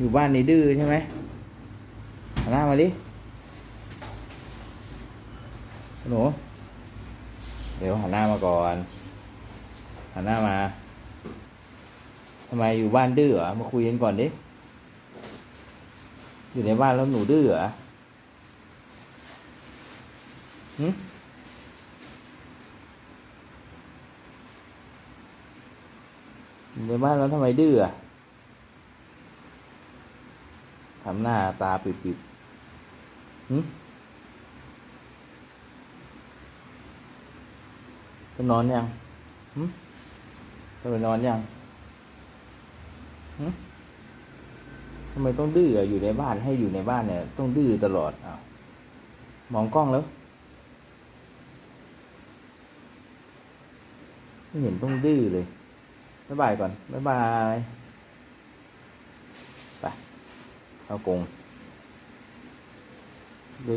อยู่บ้านนี้ดื้อใช่ไหมหันหน้ามาดิหนูเดี๋ยวหันหน้ามาก่อน หันหน้ามาทำไมอยู่บ้านดื้อเหรอมาคุยกันก่อนดิ อยู่ในบ้านแล้วหนูดื้อเหรอหึอยู่ในบ้านแล้วทำไมดื้ออะ ทำหน้าตาปิดๆหึจะนอนยังหึจะไปนอนยังหึทำไมต้องดื้ออะอยู่ในบ้านให้อยู่ในบ้านเนี่ย ต้องดื้อตลอดอ้าวมองกล้องแล้วไม่เห็นต้องดื้อเลยบ๊ายบายก่อนบ๊ายบายไป เอากรงดู